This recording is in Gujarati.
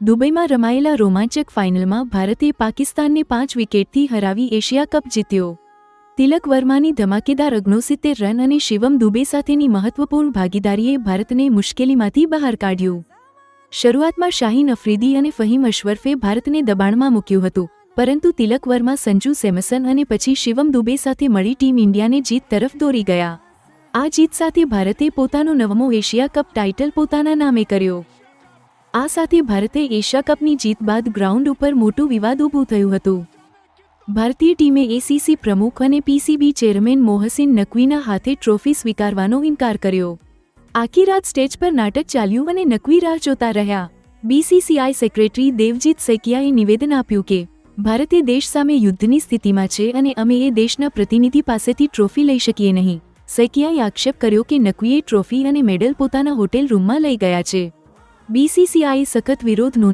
દુબઈમાં રમાયેલા રોમાંચક ફાઇનલમાં ભારતે પાકિસ્તાનને પાંચ વિકેટથી હરાવી એશિયા કપ જીત્યો. તિલક વર્માની ધમાકેદાર અગ્નોસિત્તેર રન અને શિવમ દુબે સાથેની મહત્વપૂર્ણ ભાગીદારીએ ભારતને મુશ્કેલીમાંથી બહાર કાઢ્યું. શરૂઆતમાં શાહીન અફ્રીદી અને ફહીમ અશરફે ભારતને દબાણમાં મૂક્યું હતું, પરંતુ તિલક વર્મા, સંજુ સેમસન અને પછી શિવમ દુબે સાથે મળી ટીમ ઇન્ડિયાને જીત તરફ દોરી ગયા. આ જીત સાથે ભારતે પોતાનો નવમો એશિયા કપ ટાઇટલ પોતાના નામે કર્યો. આ સાથે ભારતે એશિયા કપની જીત બાદ ગ્રાઉન્ડ ઉપર મોટું વિવાદ ઊભું થયું હતું. ભારતીય ટીમે એસીસી પ્રમુખ અને પીસીબી ચેરમેન મોહસિન નકવીના હાથે ટ્રોફી સ્વીકારવાનો ઇનકાર કર્યો. આખી રાત સ્ટેજ પર નાટક ચાલ્યું અને નકવી રાહ જોતા રહ્યા. બીસીસીઆઈ સેક્રેટરી દેવજીત સૈકિયાએ નિવેદન આપ્યું કે, ભારતે દેશ સામે યુદ્ધની સ્થિતિમાં છે અને અમે એ દેશના પ્રતિનિધિ પાસેથી ટ્રોફી લઈ શકીએ નહીં. સૈકિયાએ આક્ષેપ કર્યો કે નકવીએ ટ્રોફી અને મેડલ પોતાના હોટેલ રૂમમાં લઈ ગયા છે. બીસીસીઆઈએ સખત વિરોધ